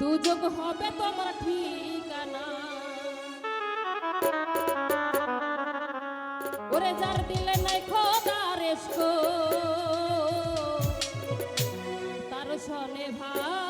দুযোগ হবে তোমার ঠিকানা। ওরে যার দিলে নাই খোদার এসকো তার সনে ভাই